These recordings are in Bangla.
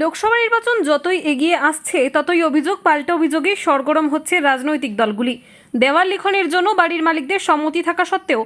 লোকসভা নির্বাচন যতই এগিয়ে আসছে, ততই অভিযোগ, পাল্টা অভিযোগে সরগরম হচ্ছে রাজনৈতিক দলগুলি। দেওয়াল লিখনের জন্য বাড়ির মালিকদের সম্মতি থাকা সত্ত্বেও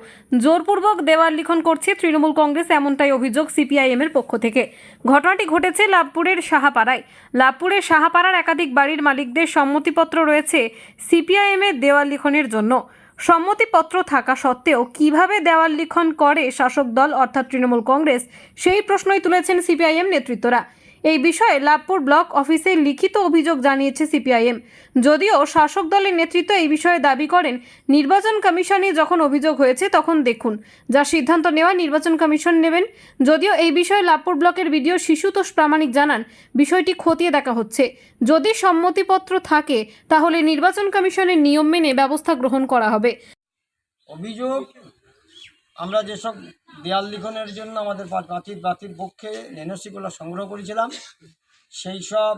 জোরপূর্বক দেওয়াল লিখন করছে তৃণমূল কংগ্রেস, এমনটাই অভিযোগ সিপিআইএম এর পক্ষ থেকে। ঘটনাটি ঘটেছে লাভপুরের সাহাপাড়ায়। লাভপুরের সাহাপাড়ার একাধিক বাড়ির মালিকদের সম্মতিপত্র রয়েছে সিপিআইএম এর দেওয়াল লিখনের জন্য। সম্মতিপত্র থাকা সত্ত্বেও কীভাবে দেওয়াল লিখন করে শাসক দল, অর্থাৎ তৃণমূল কংগ্রেস, সেই প্রশ্নই তুলেছেন সিপিআইএম নেতৃত্বরা। এই বিষয়ে লাভপুর ব্লক অফিসে লিখিত অভিযোগ জানিয়েছে সিপিআইএম। যদিও শাসক দলের নেতৃত্ব এই বিষয়ে দাবি করেন, নির্বাচন কমিশনে যখন অভিযোগ হয়েছে তখন দেখুন, যা সিদ্ধান্ত নেওয়া নির্বাচন কমিশন নেবেন। যদিও এই বিষয়ে লাভপুর ব্লকের বিডিও শিশুতোষ প্রামাণিক জানান, বিষয়টি খতিয়ে দেখা হচ্ছে। যদি সম্মতিপত্র থাকে, তাহলে নির্বাচন কমিশনের নিয়ম মেনে ব্যবস্থা গ্রহণ করা হবে। অভিযোগ আমরা যেসব দেয়াল লিখনের জন্য আমাদের প্রাচীর প্রাচীর পক্ষে এনওসিগুলো সংগ্রহ করেছিলাম সেই সব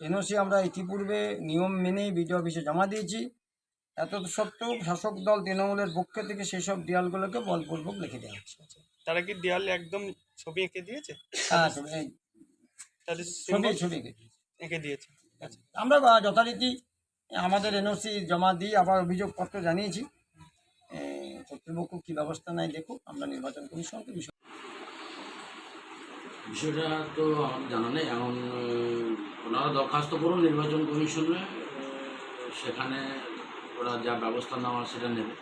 এনওসি আমরা ইতিপূর্বে নিয়ম মেনেই বিডিও অফিসে জমা দিয়েছি। এত সত্ত্বেও শাসক দল তৃণমূলের পক্ষে থেকে সেই সব দেয়ালগুলোকে বলপূর্বক লিখে দেওয়া হচ্ছে। তারা কি দেয়ালে একদম ছবি এঁকে দিয়েছে? হ্যাঁ ছবি এঁকে এঁকে দিয়েছে। আচ্ছা আমরা যথারীতি আমাদের এনওসি জমা দিয়ে আবার অভিযোগপত্র জানিয়েছি। কর্তৃপক্ষ কী ব্যবস্থা নেয় দেখুক আমরা নির্বাচন কমিশনকে বিষয় বিষয়টা তো আমার জানা নেই। এখন ওনারা দরখাস্ত করুন নির্বাচন কমিশনে সেখানে ওরা যা ব্যবস্থা নেওয়ার সেটা নেবে।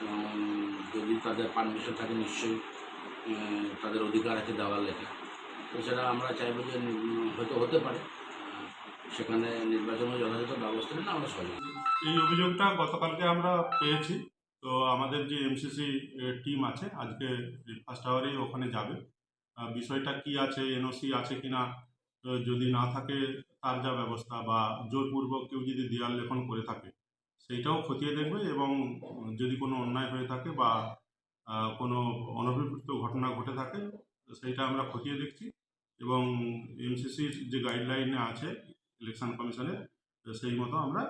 এবং যদি তাদের পারমিশন থাকে নিশ্চয়ই তাদের অধিকার আছে দেওয়ার লেখা। তো সেটা আমরা চাইব যে হয়তো হতে পারে সেখানে নির্বাচনের যথাযথ ব্যবস্থা নিলে আমরা সহযোগিতা এই অভিযোগটা গতকালকে আমরা পেয়েছি। তো আমাদের যে এমসিসি টিম আছে, আজকে ফার্স্ট আওয়ারেই ওখানে যাবে। বিষয়টা কি আছে এনওসি আছে কি না যদি না থাকে তার যা ব্যবস্থা বা জোরপূর্বক কেউ যদি দেয়াল লেখন করে থাকে, সেইটাও খতিয়ে দেখবে এবং যদি কোনো অন্যায় হয়ে থাকে বা কোনো অনভিপ্রেত ঘটনা ঘটে থাকে, সেইটা আমরা খতিয়ে দেখছি। এবং এমসিসির যে গাইডলাইনে আছে ইলেকশন কমিশনের সেই মতো আমরা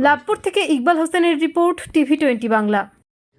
লাভপুর থেকে ইকবাল হোসেনের report TV twenty Bangla.